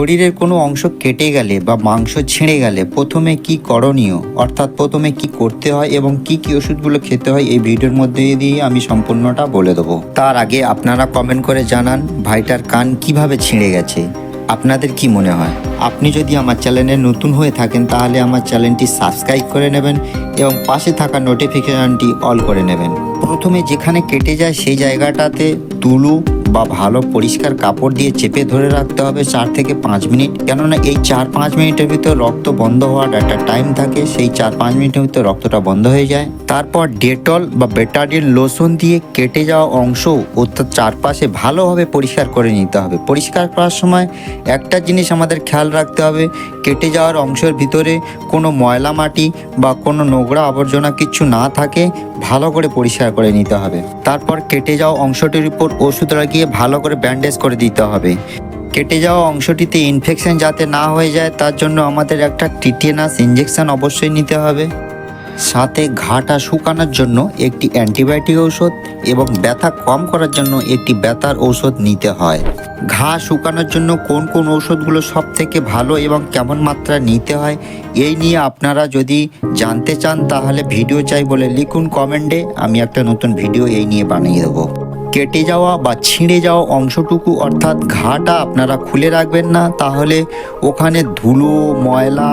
শরীরের কোনো অংশ কেটে গেলে বা মাংস ছিঁড়ে গেলে প্রথমে কি করণীয়? অর্থাৎ প্রথমে কি করতে হয় এবং কি কি ওষুধগুলো খেতে হয় এই ভিডিওর মধ্যে দিয়ে আমি সম্পূর্ণটা বলে দেবো। তার আগে আপনারা কমেন্ট করে জানান ভাইটার কান কীভাবে ছিঁড়ে গেছে। আপনাদের কি মনে হয়? আপনি যদি আমার চ্যানেলে নতুন হয়ে থাকেন তাহলে আমার চ্যানেলটি সাবস্ক্রাইব করে নেবেন এবং পাশে থাকা নোটিফিকেশনটি অল করে নেবেন। প্রথমে যেখানে কেটে যায় সেই জায়গাটাতে তুলু বা ভালো পরিষ্কার কাপড় দিয়ে চেপে ধরে রাখতে হবে চার থেকে পাঁচ মিনিট। কেননা এই চার পাঁচ মিনিটের ভিতর রক্ত বন্ধ হওয়ার একটা টাইম থাকে, সেই চার পাঁচ মিনিটের ভিতর রক্তটা বন্ধ হয়ে যায়। তারপর ডেটল বা বেটাডিন লোশন দিয়ে কেটে যাওয়া অংশ অর্থাৎ চারপাশে ভালোভাবে পরিষ্কার করে নিতে হবে। পরিষ্কার করার সময় একটা জিনিস আমাদের খেয়াল রাখতে হবে, কেটে যাওয়ার অংশের ভিতরে কোনো ময়লা মাটি বা কোনো নোংরা আবর্জনা কিছু না থাকে, ভালো করে পরিষ্কার করে নিতে হবে। তারপর কেটে যাওয়া অংশটির উপর ওষুধ লাগিয়ে ভালো করে ব্যান্ডেজ করে দিতে হবে। কেটে যাওয়া অংশটিতে ইনফেকশন যাতে না হয়ে যায়, তার জন্য আমাদের একটা টিটেনাস ইঞ্জেকশন অবশ্যই নিতে হবে। সাথে ঘাটা শুকানোর জন্য একটি অ্যান্টিবায়োটিক ঔষধ এবং ব্যথা কম করার জন্য একটি ব্যথার ঔষধ নিতে হয়। ঘা শুকানোর জন্য কোন কোন ঔষধগুলো সব থেকে ভালো এবং কেমন মাত্রা নিতে হয়, এই নিয়ে আপনারা যদি জানতে চান, তাহলে ভিডিও চাই বলে লিখুন কমেন্টে। আমি একটা নতুন ভিডিও এই নিয়ে বানিয়ে দেবো। কেটে যাওয়া বা ছিঁড়ে যাওয়া অংশটুকু অর্থাৎ ঘাটা আপনারা খুলে রাখবেন না, তাহলে ওখানে ধুলো, ময়লা,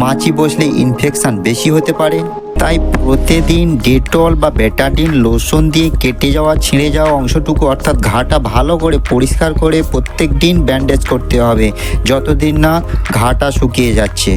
মাছি বসলে ইনফেকশান বেশি হতে পারে। তাই প্রতিদিন ডেটল বা বেটাডিন লোশন দিয়ে কেটে যাওয়া, ছিঁড়ে যাওয়া অংশটুকু অর্থাৎ ঘাটা ভালো করে পরিষ্কার করে প্রত্যেক দিন ব্যান্ডেজ করতে হবে, যতদিন না ঘাটা শুকিয়ে যাচ্ছে।